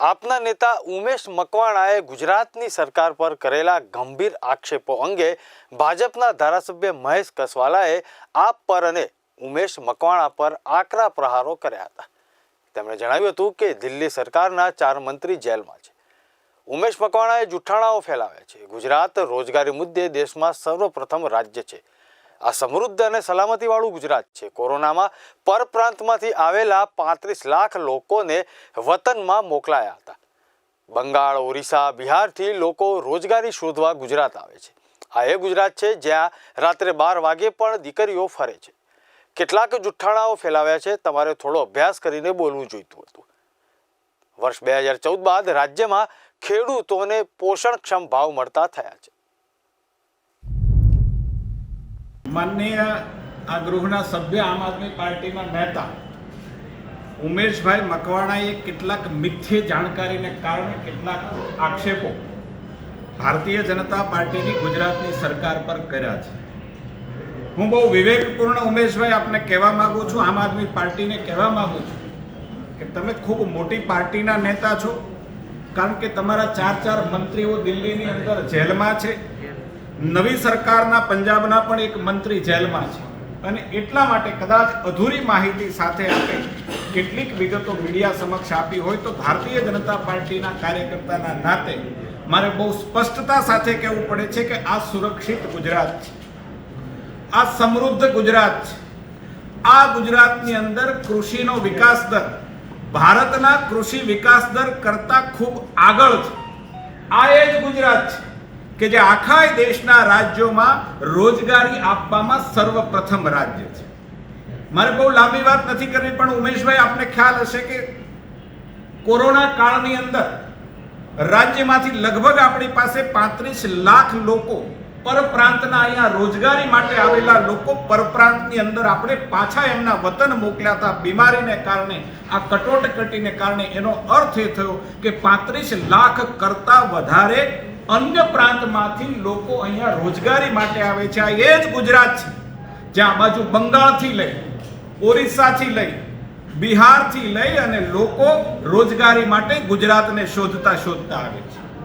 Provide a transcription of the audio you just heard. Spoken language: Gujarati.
આપના નેતા ઉમેશ મકવાણાએ ગુજરાતની સરકાર પર કરેલા ગંભીર આક્ષેપો અંગે ભાજપના ધારાસભ્ય મહેશ કસવાલાએ આપ પર અને ઉમેશ મકવાણા પર આકરા પ્રહારો કર્યા હતા. તેમણે જણાવ્યું હતું કે દિલ્હી સરકારના ચાર મંત્રી જેલમાં છે. ઉમેશ મકવાણાએ જુઠ્ઠાણાઓ ફેલાવ્યા છે. ગુજરાત રોજગારી મુદ્દે દેશમાં સર્વપ્રથમ રાજ્ય છે. આ સમૃદ્ધ અને સલામતીવાળું ગુજરાત છે. કોરોનામાં પરપ્રાંતમાંથી આવેલા પાંત્રીસ લાખ લોકોને વતનમાં મોકલાયા હતા. બંગાળ, ઓરિસ્સા, બિહારથી લોકો રોજગારી શોધવા ગુજરાત આવે છે. આ એ ગુજરાત છે જ્યાં રાત્રે બાર વાગે પણ દીકરીઓ ફરે છે. કેટલાક જુઠ્ઠાણાઓ ફેલાવ્યા છે. તમારે થોડો અભ્યાસ કરીને બોલવું જોઈતું હતું. વર્ષ બે હજાર ચૌદ બાદ રાજ્યમાં ખેડૂતોને પોષણક્ષમ ભાવ મળતા થયા છે. માનનીય આ ગૃહના સભ્ય આમ આદમી પાર્ટીના નેતા ઉમેશભાઈ મકવાણાએ કેટલાક મિથ્ય જાણકારીને કારણે કેટલાક આક્ષેપો ભારતીય જનતા પાર્ટીની ગુજરાતની સરકાર પર કર્યા છે. હું બહુ વિવેકપૂર્ણ ઉમેશભાઈ આપને કહેવા માગું છું, આમ આદમી પાર્ટીને કહેવા માગું છું કે તમે ખૂબ મોટી પાર્ટીના નેતા છો, કારણ કે તમારા ચાર ચાર મંત્રીઓ દિલ્હીની અંદર જેલમાં છે. નવી સરકારના પંજાબના પણ એક મંત્રી જેલમાં છે. અને એટલા માટે કદાચ અધૂરી માહિતી સાથે આપે કેટલીક વિગતો મીડિયા સમક્ષ આપી હોય તો ભારતીય જનતા પાર્ટીના કાર્યકર્તાના નાતે મારે બહુ સ્પષ્ટતા સાથે કહેવું પડે છે કે આ સુરક્ષિત ગુજરાત છે. આ સમૃદ્ધ ગુજરાત છે. આ ગુજરાતની અંદર કૃષિનો વિકાસ દર, ભારતના કૃષિ વિકાસ દર કરતા ખૂબ આગળ છે. આ એ જ ગુજરાત છે. કે જે આખા દેશના રાજ્યોમાં રોજગારી આપવામાં સર્વપ્રથમ રાજ્ય છે. મારે બહુ લાંબી વાત નથી કરવી, પણ ઉમેશભાઈ, આપને ખ્યાલ હશે કે કોરોના કાળની અંદર રાજ્યમાંથી લગભગ આપણી પાસે પાંત્રીસ લાખ લોકો પરપ્રાંતના અહીંયા રોજગારી માટે આવેલા લોકો પરપ્રાંતની અંદર આપણે પાછા એમના વતન મોકલ્યા હતા. બીમારીને કારણે, આ કટોટકટીને કારણે એનો અર્થ એ થયો કે પાંત્રીસ લાખ કરતા વધારે અન્ય પ્રાંતમાંથી લોકો અહીંયા રોજગારી માટે આવે છે. આ એ જ ગુજરાત છે. જ્યાં બાજુ બંગાળથી લઈ, ઓરિસ્સાથી લઈ, બિહારથી લઈ અને લોકો રોજગારી માટે ગુજરાતને શોધતા શોધતા આવે છે.